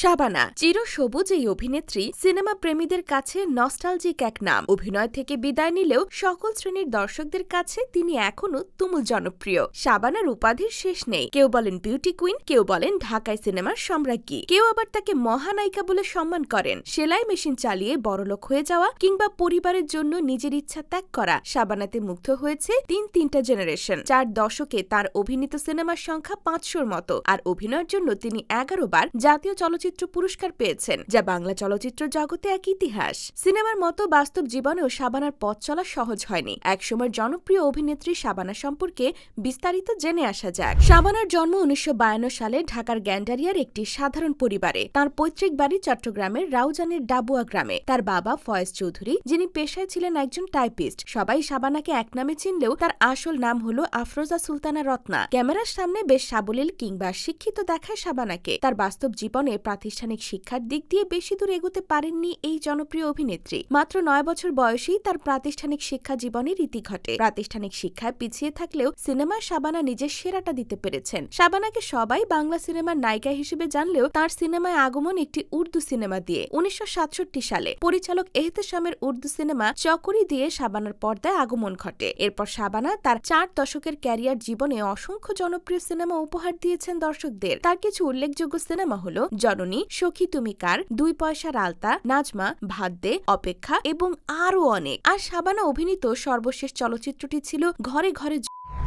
শাবানা চিরসবুজ এই অভিনেত্রী সিনেমা প্রেমীদের কাছে নস্টালজিক এক নাম। অভিনয় থেকে বিদায় নিলেও সকল শ্রেণির দর্শকদের কাছে তিনি এখনও তুমুল জনপ্রিয়। শাবানার উপাধির শেষ নেই। কেউ বলেন বিউটি কুইন কেউ বলেন ঢাকায় সিনেমার সম্রাজ্ঞী। কেউ আবার তাকে মহানায়িকা বলে সম্মান করেন। সেলাই মেশিন চালিয়ে বড়লোক হয়ে যাওয়া কিংবা পরিবারের জন্য নিজের ইচ্ছা ত্যাগ করা শাবানাতে মুগ্ধ হয়েছে তিন তিনটা জেনারেশন চার দশকে তার অভিনীত সিনেমার সংখ্যা পাঁচশোর মতো। আর অভিনয়ের জন্য তিনি এগারো বার জাতীয় চলচ্চিত্র পুরস্কার পেয়েছেন, যা বাংলা চলচ্চিত্র জগতে এক ইতিহাস। সিনেমার মতো বাস্তব জীবনেও শাবানার পথ চলা সহজ হয়নি। একসময় জনপ্রিয় অভিনেত্রী শাবানা সম্পর্কে বিস্তারিত জেনে আসা যাক। শাবানার জন্ম উনিশশো সালে ঢাকার গ্যান্ডারিয়ার একটি সাধারণ পরিবারে। তার পৈতৃক বাড়ি চট্টগ্রামের রাউজানের ডাবুয়া গ্রামে। তার বাবা ফয়েজ চৌধুরী, যিনি পেশায় ছিলেন একজন টাইপিস্ট। সবাই শাবানাকে এক নামে চিনলেও তার আসল নাম হল আফরোজা সুলতানা রত্না। ক্যামেরার সামনে বেশ সাবলীল কিংবা শিক্ষিত দেখায় শাবানাকে তার বাস্তব জীবনে প্রাতিষ্ঠানিক শিক্ষার দিক দিয়ে বেশি দূর এগোতে পারেননি এই জনপ্রিয় অভিনেত্রী। মাত্র নয় বছর বয়সেই তার প্রাতিষ্ঠানিক শিক্ষা জীবনের রীতি ঘটে। প্রাতিষ্ঠানিক শিক্ষায় পিছিয়ে থাকলেও সিনেমায় শাবানা নিজের সেরাটা দিতে পেরেছেন। শাবানাকে সবাই বাংলা সিনেমার নায়িকা হিসেবে জানলেও তার সিনেমায় আগমন একটি উর্দু সিনেমা দিয়ে। উনিশশো সাতষট্টি সালে পরিচালক এহতেশামের উর্দু সিনেমা চকরি দিয়ে শাবানার পর্দায় আগমন ঘটে। এরপর শাবানা তার চার দশকের ক্যারিয়ার জীবনে অসংখ্য জনপ্রিয় সিনেমা উপহার দিয়েছেন দর্শকদের। তার কিছু উল্লেখযোগ্য সিনেমা হল জননী সখী তুমি কার? দুই পয়সার আলতা, নাজমা ভাদ্যে অপেক্ষা এবং আরও অনেক। আর সাবানা অভিনীত সর্বশেষ চলচ্চিত্রটি ছিল ঘরে ঘরে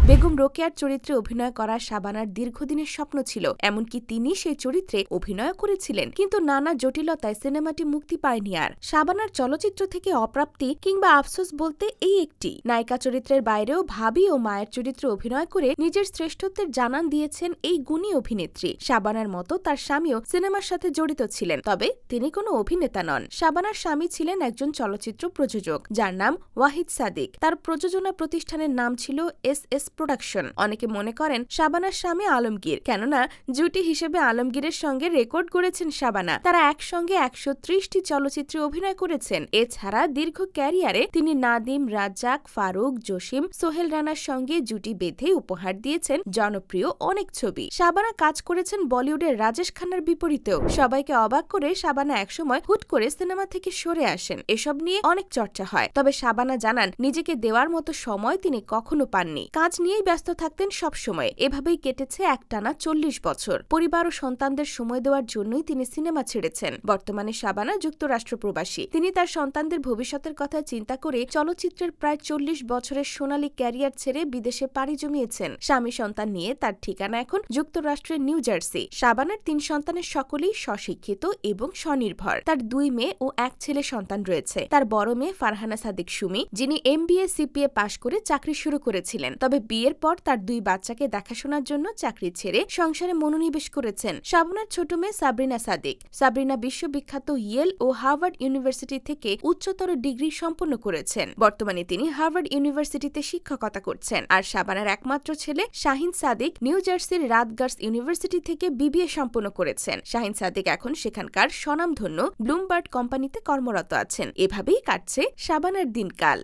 বেগম রোকেয়ার চরিত্রে অভিনয় করা শাবানার দীর্ঘদিনের স্বপ্ন ছিল, এমনকি তিনি সেই চরিত্রে অভিনয় করেছিলেন। কিন্তু নানা জটিলতায় সিনেমাটি মুক্তি পায়নি আর। শাবানার চলচ্চিত্র থেকে অপ্রাপ্তি কিংবা আফসোস বলতে এই একটি। নায়িকা চরিত্রের বাইরেও ভাবি ও মায়ের চরিত্রে অভিনয় করে নিজের শ্রেষ্ঠত্বের জানান দিয়েছেন এই গুণী অভিনেত্রী। শাবানার মতো তার স্বামীও সিনেমার সাথে জড়িত ছিলেন, তবে তিনি কোনো অভিনেতা নন। শাবানার স্বামী ছিলেন একজন চলচ্চিত্র প্রযোজক, যার নাম ওয়াহিদ সাদিক। তার প্রযোজনা প্রতিষ্ঠানের নাম ছিল এস এস প্রোডাকশন অনেকে মনে করেন শাবানার স্বামী আলমগীর, কেননা জুটি হিসেবে আলমগীরের সঙ্গে রেকর্ড করেছেন শাবানা তারা একসঙ্গে একশো ত্রিশটি চলচ্চিত্রে অভিনয় করেছেন। এছাড়া দীর্ঘ ক্যারিয়ারে তিনি নাদিম, রাজ্জাক, ফারুক, জসিম, সোহেল রানার সঙ্গে জুটি বেঁধে উপহার দিয়েছেন জনপ্রিয় অনেক ছবি। শাবানা কাজ করেছেন বলিউডের রাজেশ খান্নার বিপরীতেও। সবাইকে অবাক করে শাবানা একসময় হুট করে সিনেমা থেকে সরে আসেন। এসব নিয়ে অনেক চর্চা হয়। তবে শাবানা জানান, নিজেকে দেওয়ার মতো সময় তিনি কখনো পাননি। কাজ নিয়েই ব্যস্ত থাকতেন সব সময় এভাবেই কেটেছে একটানা চল্লিশ বছর। পরিবার ও সন্তানদের সময় দেওয়ার জন্যই তিনি সিনেমা ছেড়েছেন। বর্তমানে শাবানা যুক্তরাষ্ট্র প্রবাসী। তিনি তার সন্তানদের ভবিষ্যতের কথা চিন্তা করে চলচ্চিত্রের প্রায় চল্লিশ বছরের সোনালী ক্যারিয়ার ছেড়ে বিদেশে পাড়ি জমিয়েছেন। স্বামী সন্তান নিয়ে তার ঠিকানা এখন যুক্তরাষ্ট্রের নিউ জার্সি। শাবানার তিন সন্তানের সকলেই স্বশিক্ষিত এবং স্বনির্ভর। তার দুই মেয়ে ও এক ছেলে সন্তান রয়েছে। তার বড় মেয়ে ফারহানা সাদিক সুমি, যিনি এমবিএ সিপিএ পাশ করে চাকরি শুরু করেছিলেন। তবে বিয়ের পর তার দুই বাচ্চাকে দেখাশোনার জন্য চাকরি ছেড়ে সংসারে মনোনিবেশ করেছেন শাবনার ছোট মেয়ে সাবরিনা সাদিক। সাবরিনা বিশ্ববিখ্যাত ইয়েল ও হার্ভার্ড ইউনিভার্সিটি থেকে উচ্চতর ডিগ্রি সম্পন্ন করেছেন। বর্তমানে তিনি হার্ভার্ড ইউনিভার্সিটিতে শিক্ষকতা করছেন। আর শাবানার একমাত্র ছেলে শাহিন সাদিক নিউ জার্সির রাতগার্স ইউনিভার্সিটি থেকে বিবিএ সম্পন্ন করেছেন। শাহিন সাদিক এখন সেখানকার স্বনামধন্য ব্লুমবার্ড কোম্পানিতে কর্মরত আছেন। এভাবেই কাটছে শাবানার দিনকাল।